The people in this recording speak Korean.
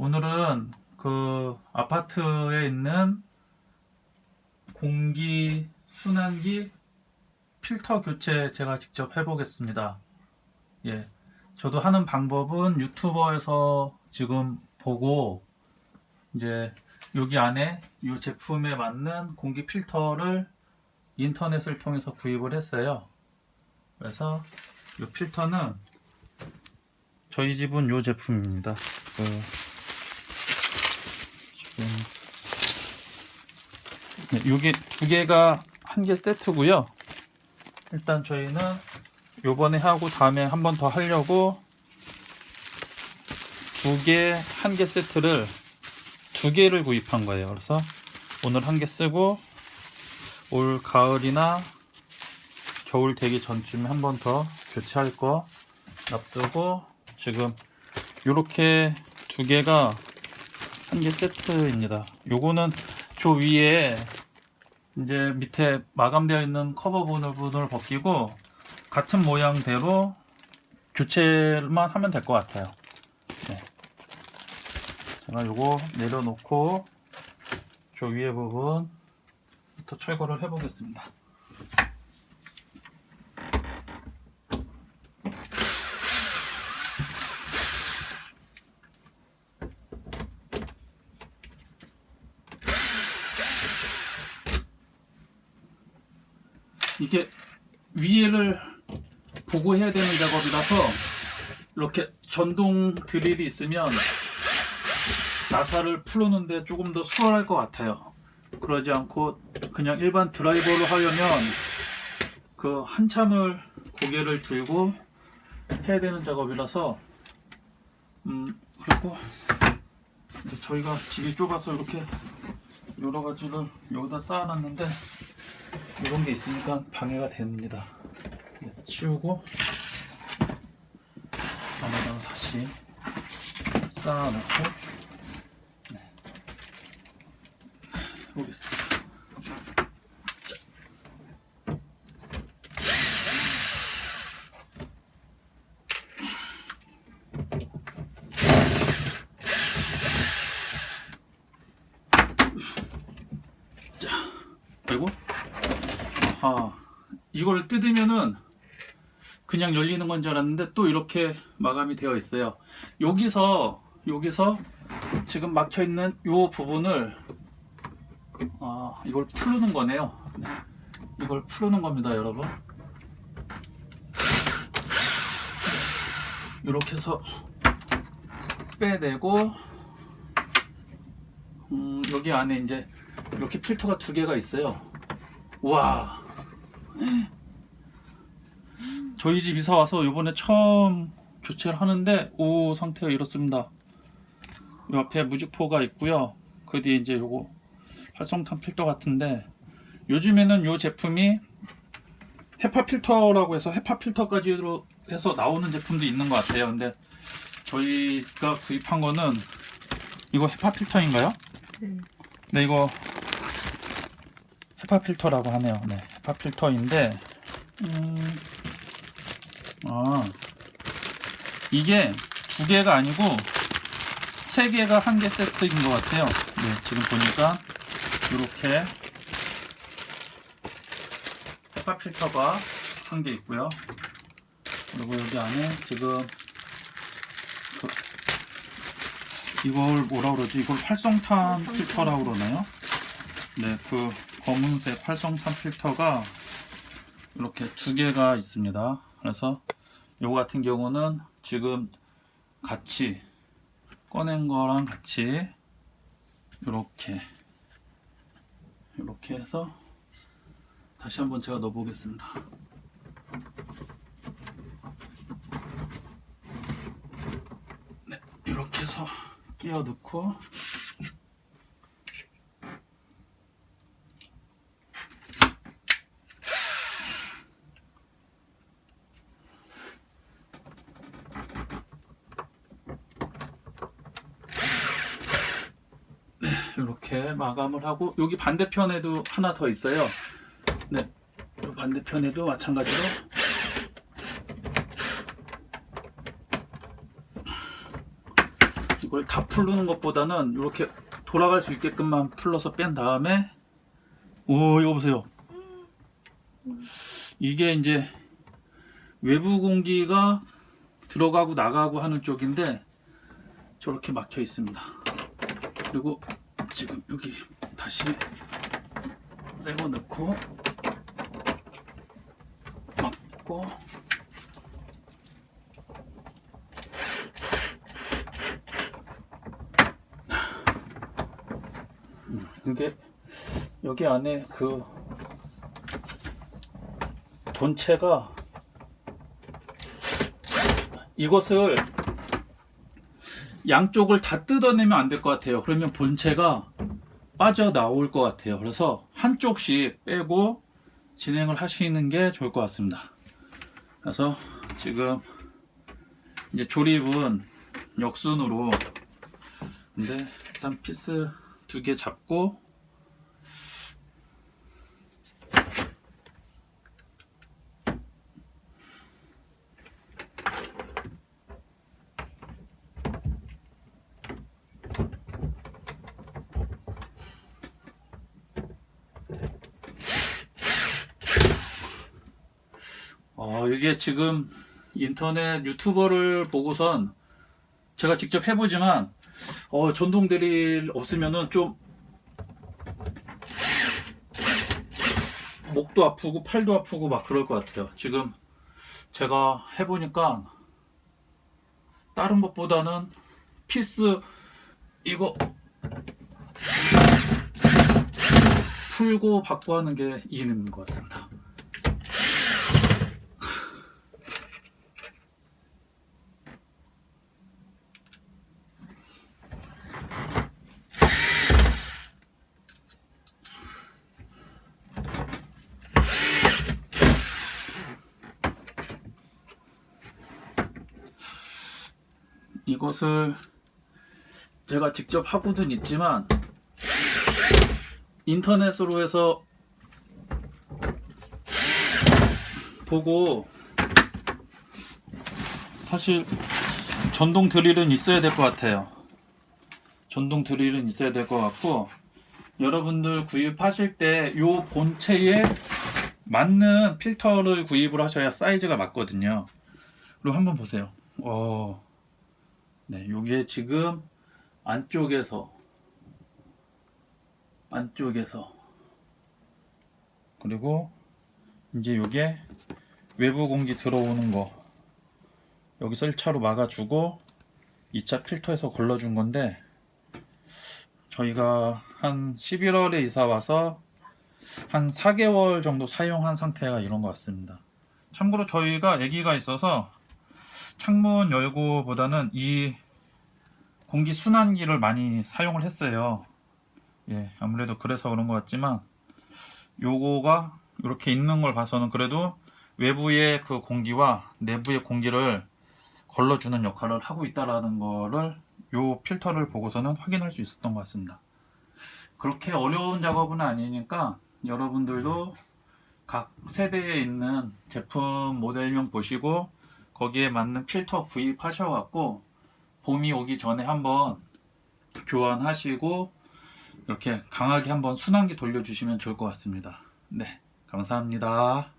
오늘은 그 아파트에 있는 공기 순환기 필터 교체 제가 직접 해보겠습니다. 예. 저도 하는 방법은 유튜버에서 지금 보고 이제 여기 안에 이 제품에 맞는 공기 필터를 인터넷을 통해서 구입을 했어요. 그래서 이 필터는 저희 집은 이 제품입니다. 그 네, 요게 두 개가 한 개 세트고요. 일단 저희는 요번에 하고 다음에 한 번 더 하려고 두 개, 한 개 세트를 두 개를 구입한 거예요. 그래서 오늘 한 개 쓰고 올 가을이나 겨울 되기 전쯤에 한 번 더 교체할 거 놔두고 지금 요렇게 두 개가 한 개 세트입니다. 요거는 저 위에 이제 밑에 마감되어 있는 커버 부분을 벗기고 같은 모양대로 교체만 하면 될 것 같아요. 네. 제가 요거 내려놓고 저 위에 부분부터 철거를 해보겠습니다. 이게 위에를 보고 해야 되는 작업이라서 이렇게 전동 드릴이 있으면 나사를 풀었는데 조금 더 수월할 것 같아요. 그러지 않고 그냥 일반 드라이버로 하려면 그 한참을 고개를 들고 해야 되는 작업이라서 음 그리고 이제 저희가 집이 좁아서 이렇게 여러 가지를 여기다 쌓아놨는데 이런 게 있으니까 방해가 됩니다. 네, 치우고 안에다가 다시 쌓아놓고 네. 보겠습니다. 자, 그리고 아, 이걸 뜯으면은 그냥 열리는 건 줄 알았는데 또 이렇게 마감이 되어 있어요. 여기서 여기서 지금 막혀 있는 이 부분을 아, 이걸 풀는 거네요. 네. 이걸 풀는 겁니다, 여러분. 이렇게 해서 빼내고 음, 여기 안에 이제 이렇게 필터가 두 개가 있어요. 와. 저희 집 이사 와서 이번에 처음 교체를 하는데 오 상태가 이렇습니다. 이 앞에 무주포가 있고요. 그 뒤에 이제 요거 활성탄 필터 같은데 요즘에는 요 제품이 헤파 필터라고 해서 헤파 필터까지로 해서 나오는 제품도 있는 것 같아요. 근데 저희가 구입한 거는 이거 헤파 필터인가요? 네. 네 이거 헤파 필터라고 하네요. 네, 헤파 필터인데, 음, 아, 이게 두 개가 아니고 세 개가 한 개 세트인 것 같아요. 네, 지금 보니까 이렇게 헤파 필터가 한 개 있고요. 그리고 여기 안에 지금 그, 이걸 뭐라 그러지? 이걸 활성탄 필터라고 그러나요? 네, 그 검은색 활성탄 필터가 이렇게 두 개가 있습니다. 그래서 요거 같은 경우는 지금 같이 꺼낸 거랑 같이 이렇게 이렇게 해서 다시 한번 제가 넣어 보겠습니다. 네, 이렇게 해서 끼워 넣고 이렇게 마감을 하고 여기 반대편에도 하나 더 있어요. 네, 이 반대편에도 마찬가지로. 이걸 다 풀르는 것보다는 이렇게 돌아갈 수 있게끔만 풀러서 뺀 다음에 오 이거 보세요. 이게 이제 외부 공기가 들어가고 나가고 하는 쪽인데 저렇게 막혀 있습니다. 그리고 지금 여기 다시 새거 넣고 막고. 이게 여기 안에 그 본체가 이것을 양쪽을 다 뜯어내면 안 될 것 같아요. 그러면 본체가 빠져나올 것 같아요. 그래서 한쪽씩 빼고 진행을 하시는 게 좋을 것 같습니다. 그래서 지금 이제 조립은 역순으로 근데 일단 피스 두 개 잡고 어, 이게 지금 인터넷 유튜버를 보고선 제가 직접 해보지만 어, 전동 드릴 없으면은 좀 목도 아프고 팔도 아프고 막 그럴 것 같아요. 지금 제가 해보니까 다른 것보다는 피스 이거 풀고 받고 하는 게 이인인 것 같습니다. 이것을 제가 직접 하고는 있지만 인터넷으로 해서 보고 사실 전동 드릴은 있어야 될 것 같아요. 전동 드릴은 있어야 될 것 같고 여러분들 구입하실 때요 본체에 맞는 필터를 구입을 하셔야 사이즈가 맞거든요. 그리고 한번 보세요. 어. 네, 요게 지금 안쪽에서 안쪽에서 그리고 이제 요게 외부 공기 들어오는 거 여기서 1차로 막아주고 2차 필터에서 걸러준 건데 저희가 한 11월에 이사 와서 한 4개월 정도 사용한 상태가 이런 것 같습니다. 참고로 저희가 아기가 있어서 창문 열고보다는 이 공기 순환기를 많이 사용을 했어요. 예, 아무래도 그래서 그런 것 같지만 요거가 이렇게 있는 걸 봐서는 그래도 외부의 그 공기와 내부의 공기를 걸러주는 역할을 하고 있다라는 거를 요 필터를 보고서는 확인할 수 있었던 것 같습니다. 그렇게 어려운 작업은 아니니까 여러분들도 각 세대에 있는 제품 모델명 보시고 거기에 맞는 필터 구입하셔갖고 봄이 오기 전에 한번 교환하시고 이렇게 강하게 한번 순환기 돌려주시면 좋을 것 같습니다. 네, 감사합니다.